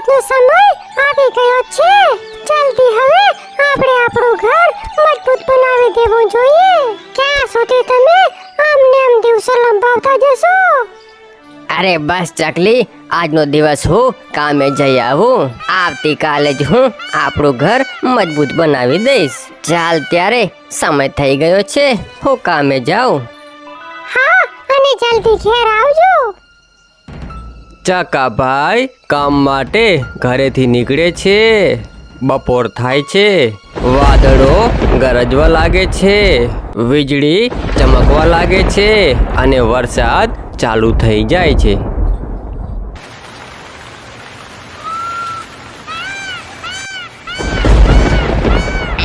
વરસાદનો સમય આવી ગયો છે. જલ્દી હવે આપણે આપણું ઘર મજબૂત બનાવી દેવું જોઈએ. ક્યાં સુધી તમે આમને આમ દિવસો લંબાવતા જશો? અરે બસ ચકલી આજનો દિવસ હું કામે જઈ આવું. આવતીકાલે જ હું આપણું ઘર મજબૂત બનાવી દઈશ. ચાલ ત્યારે સમય થઈ ગયો છે હું કામે જાઉં. હા અને જલ્દી ઘેર આવજો. ચકાભાઈ કામ માટે ઘરેથી નીકળે છે. બપોર થાય છે. વાદળો ગરજવા લાગે છે. વીજળી ચમકવા લાગે છે અને વરસાદ ચાલુ થઈ જાય છે.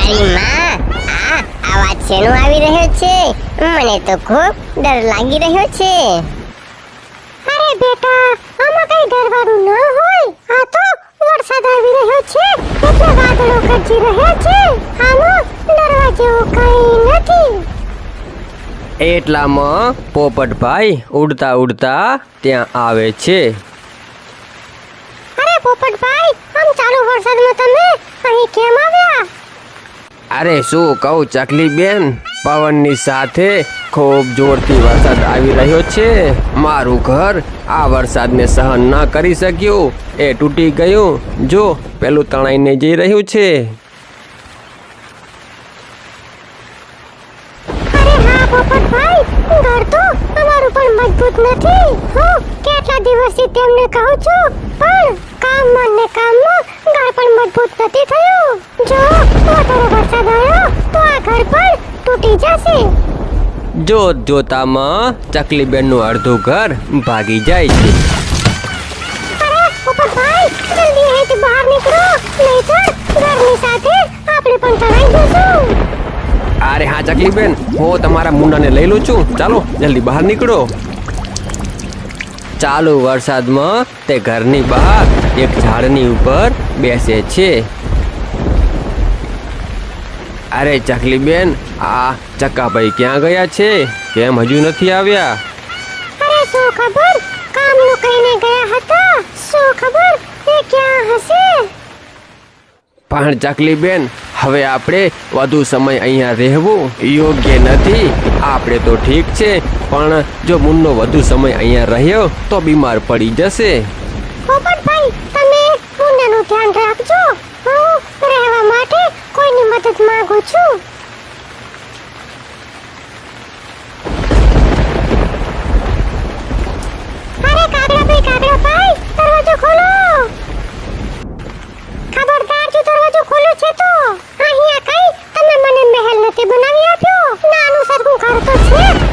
અરે માં આ અવાજ શેનો આવી રહ્યો છે? મને તો ખૂબ ડર લાગી રહ્યો છે. અરે બેટા ડરવાનું ન હોય આ તો વરસાદ આવી રહ્યો છે એટલે વાદળો ગરજી રહ્યા છે. આમાં ડરવા જેવું કઈ નથી. એટલામાં પોપટભાઈ ઉડતા ઉડતા ત્યાં આવે છે. અરે પોપટભાઈ આમ ચાલુ વરસાદમાં તમે અહીં કેમ આવ્યા? અરે શું કહું ચકલી બેન પવનની સાથે ખૂબ જોરથી વરસાદ આવી રહ્યો છે. મારું ઘર આ વરસાદને સહન ન કરી શક્યું. એ તૂટી ગયું. જો, પેલું તણાઈને જઈ રહ્યું છે. મજબૂત નથી. થયું. જો તો આ ઘર પણ તૂટી જશે. જોત જોતામાં ચકલી બેનનું અડધું ઘર ભાગી જાય છે. અરે હા ચકલી બેન હું તમારા મુંડાને લઈ લઉં છું. ચાલો જલ્દી બહાર નીકળો. ચાલુ વરસાદમાં તે ઘરની બહાર એક ઝાડની ઉપર બેસે છે. અરે ચકલી બેન આ ચક્કાભાઈ ક્યાં ગયા છે? કેમ હજુ નથી આવ્યા? અરે શું ખબર? કામનું કહીને ગયા હતા. શું ખબર? એ ક્યાં હશે? પણ ચકલી બેન હવે આપણે વધુ સમય અહીંયા રહેવું યોગ્ય નથી. આપણે તો ઠીક છે પણ જો મુન્નો વધુ સમય અહીંયા રહ્યો તો બીમાર પડી જશે. પોપટભાઈ તમે મુન્નાનું ધ્યાન રાખજો. હું રહેવા માટે કોઈની મદદ માંગુ દરવાજો ખોલો. છે તો, અહીંયા કઈ તમે મને મહેલ નથી બનાવી આપ્યો? નાનું સરખું ઘર છે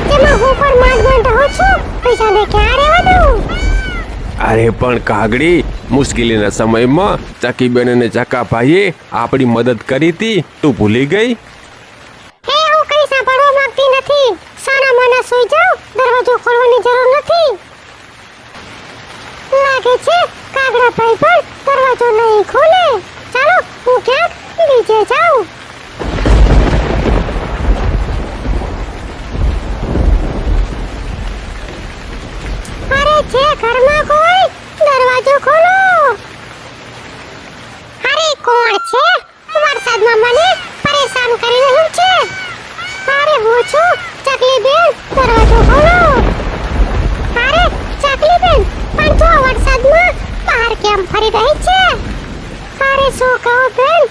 જેમાં હું પણ માંડ માંડ છું. પૈસાને ક્યાં રહેવા દઉં અરે પણ કાગડી, મુશ્કેલીના સમયમાં ચકીબેન અને ચકાભાઈએ આપણી મદદ કરી હતી તું ભૂલી ગઈ? હે, હું કઈ સાંભળવા માંગતી નથી. સાના માના સુઈ જાઓ દરવાજો ખોલવાની જરૂર નથી. લાગે છે કાગડા ભાઈ પણ દરવાજો નહીં ખોલે. ચાલો, હું ક્યાંક બીજે જાઉં. છે કોઈ દરવાજો ખોલો. અરે, કોણ છે? વરસાદમાં મને પરેશાન કરી રહ્યું છે. અરે, હું છું ચકલી બેન દરવાજો ખોલો. અરે ચકલી બેન પણ તું વરસાદમાં બહાર કેમ ફરી રહી છે? અરે, શું કહું બેન?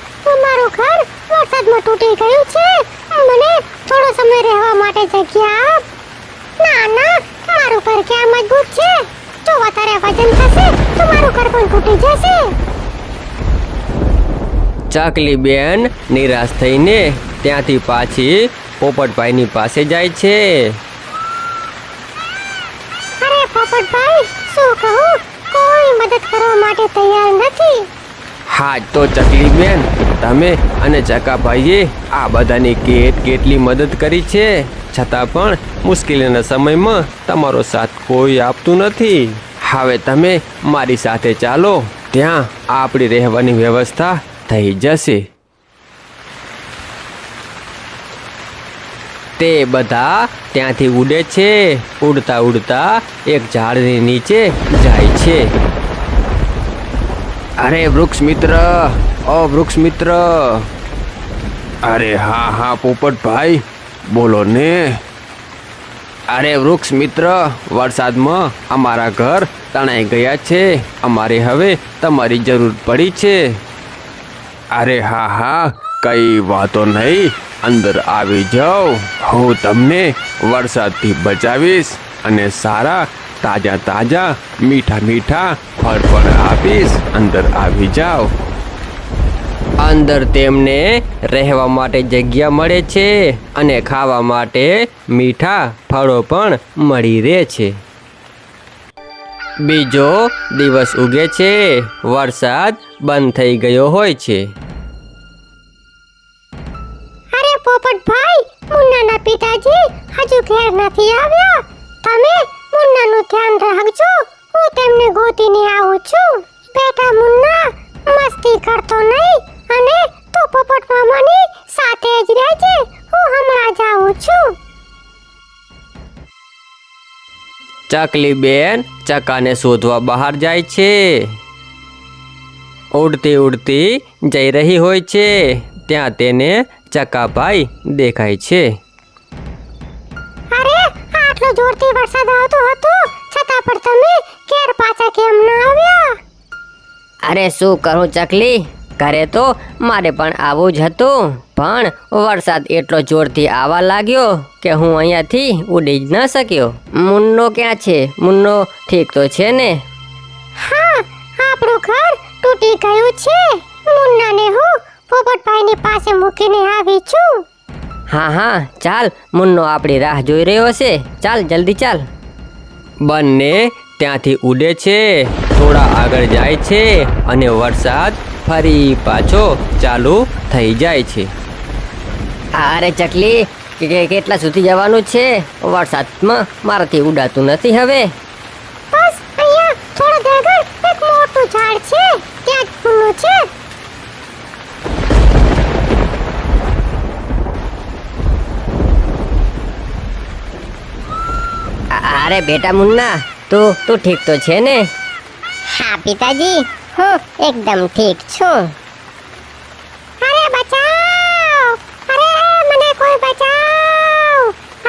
મારું ઘર વરસાદમાં તૂટી ગયું છે. મને થોડો સમય રહેવા માટે જગ્યા આપ. ના ના, મારું ઘર ક્યાં મજબૂત છે? વધારે વજન થશે તો મારું ઘર તૂટી જશે. ચાકલી બેન નિરાશ થઈને ત્યાંથી પાછી પોપટભાઈની પાસે જાય છે. અરે પોપટભાઈ શું કહું? કોઈ મદદ કરવા માટે તૈયાર નથી. હા તો ચકલી બેન તમે અને ચકાભાઈએ આ બધાની કેટ કેટલી મદદ કરી છે. છતાં પણ મુશ્કેલીના સમયમાં તમારો સાથ કોઈ આપતું નથી. હવે તમે મારી સાથે ચાલો. ત્યાં આપણી રહેવાની વ્યવસ્થા થઈ જશે. તે બધા ત્યાંથી ઉડે છે. ઉડતા ઉડતા એક ઝાડની નીચે જાય છે. અરે વૃક્ષ મિત્ર, ઓ વૃક્ષ મિત્ર. અરે હા હા, પોપટભાઈ, બોલો ને. અરે વૃક્ષ મિત્ર, વરસાદમાં અમારા ઘર તણાઈ ગયા છે. અમારે હવે તમારી જરૂર પડી છે. અરે હા હા, કઈ વાતો નહીં. અંદર આવી જાઓ. હું તમને વરસાદથી બચાવીશ અને સારા, તાજા તાજા, મીઠા મીઠા ફળ પણ આપીશ. અંદર આવી જાઓ. અંદર તેમને રહેવા માટે જગ્યા મળે છે અને ખાવા માટે મીઠા ફળો પણ મળી રહે છે. બીજો દિવસ ઉગે છે. વરસાદ બંધ થઈ ગયો હોય છે. અરે પોપટભાઈ મુન્નાના પિતાજી, હજુ ઘેર નથી આવ્યા. તમે મુન્નાનું ધ્યાન રાખજો. હું તેમને ગોતીને આવું છું. બેટા મુન્ના, મસ્તી કરતો નહીં. ચકલી બેન ચકાને શોધવા બહાર જાય છે. ઉડતી ઉડતી જઈ રહી હોય છે. ત્યાં તેને ચકાભાઈ દેખાય છે. અરે આટલો જોરથી વરસાદ આવતો હતો છતાં પણ તમે ઘેર પાછા કેમ ન આવ્યા? અરે શું કરું ચકલી? ઘરે તો મારે પણ આવું જ હતું. પણ વરસાદ એટલો જોરથી આવવા લાગ્યો કે હું અહીંયાથી ઉડી જ ન શક્યો. મુન્નો ક્યાં છે? મુન્નો ઠીક તો છે ને? હા આપણું ઘર તૂટી ગયું છે. મુન્નાને હું પોપટભાઈની પાસે મૂકીને આવી છું. હા હા ચાલ મુન્નો આપણી રાહ જોઈ રહ્યો છે. ચાલ જલ્દી ચાલ. બંને ત્યાંથી ઉડે છે થોડા આગળ જાય છે અને વરસાદ ફરી પાછો ચાલુ થઈ જાય છે. અરે ચકલી કેટલા સુધી જવાનું છે? વરસાદમાં મારાથી ઉડાતું નથી હવે. બસ અહીંયા થોડા આગળ એક મોટું ઝાડ છે ત્યાં જ છે. અરે બેટા મુન્ના તું તું ઠીક તો છે ને? હા પિતાજી. હું એકદમ ઠીક છું. અરે બચાવ! અરે મને કોઈ બચાવ!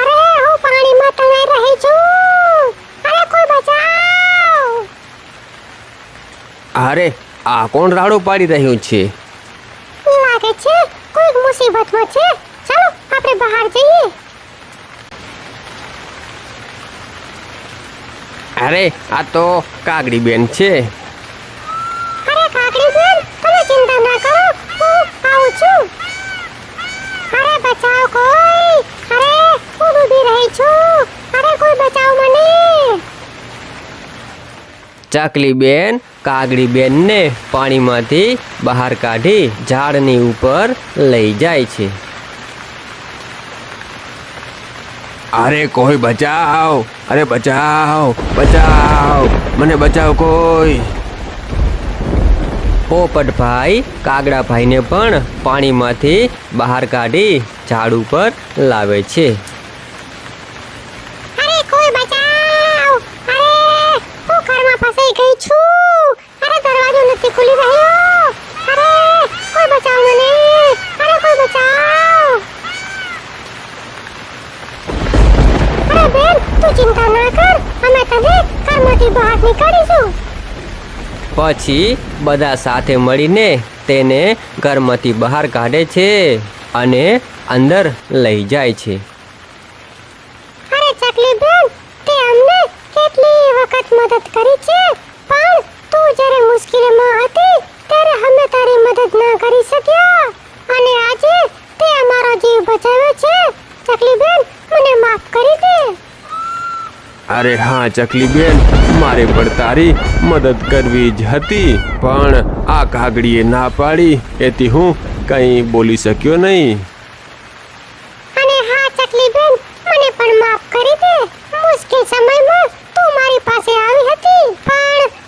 અરે હું પાણીમાં તણાઈ રહી છું. અરે કોઈ બચાવ! અરે આ કોણ રાડો પાડી રહ્યું છે? લાગે છે કોઈ મુસીબતમાં છે. ચાલો આપણે બહાર જઈએ. અરે આ તો કાગડી બેન છે અરે કાકડી બેન તમે ચિંતા ના કરો હું આવું છું? અરે બચાવ કોઈ! અરે હું ડૂબી રહી છું. અરે કોઈ બચાવ મને! ચકલી બેન કાગડી બેનને પાણીમાંથી બહાર કાઢી ઝાડની ઉપર લઈ જાય છે. અરે કોઈ બચાવ! અરે બચાવ! બચાવ! મને બચાવ કોઈ! પોપટભાઈ કાગડાભાઈને પણ પાણીમાંથી બહાર કાઢી ઝાડ ઉપર લાવે છે. ચિંતા ના કર. અમે તને ઘરમાંથી બહાર નીકાળીશું. પછી બધા સાથે મળીને તેને ઘરમાંથી બહાર કાઢે છે અને અંદર લઈ જાય છે. અરે ચકલી બેન, તે અમને કેટલી વખત મદદ કરી છે પણ તું જ્યારે મુશ્કેલીમાં હતી ત્યારે અમે તારી મદદ ના કરી શક્યા અને આજે તે અમારો જીવ બચાવ્યો છે ચકલી બેન મને માફ કરી દે અરે હા ચકલી બેન, મારે પણ તારી મદદ કરવી જ હતી. પણ આ કાગડીએ ના પાડી, એથી હું કંઈ બોલી શક્યો નહીં. અને હા ચકલી બેન, મને પણ માફ કરી દે. મુશ્કેલ સમયમાં તું પાસે આવી હતી.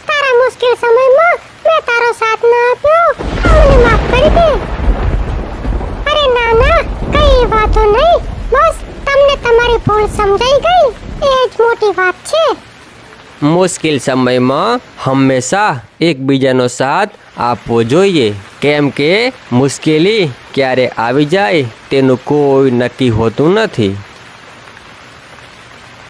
તારા મુશ્કેલ સમયમાં મેં તારો સાથ ન આપ્યો. માફ કરી દે. અરે ના વાતો બસ, તમને તમારી ભૂલ સમજાઈ ગઈ. મોટી વાત છે. મુશ્કેલ સમયમાં હંમેશા એકબીજાનો સાથ આપવો જોઈએ. કેમ કે મુશ્કેલી ક્યારે આવી જાય તેનું કોઈ નક્કી હોતું નથી.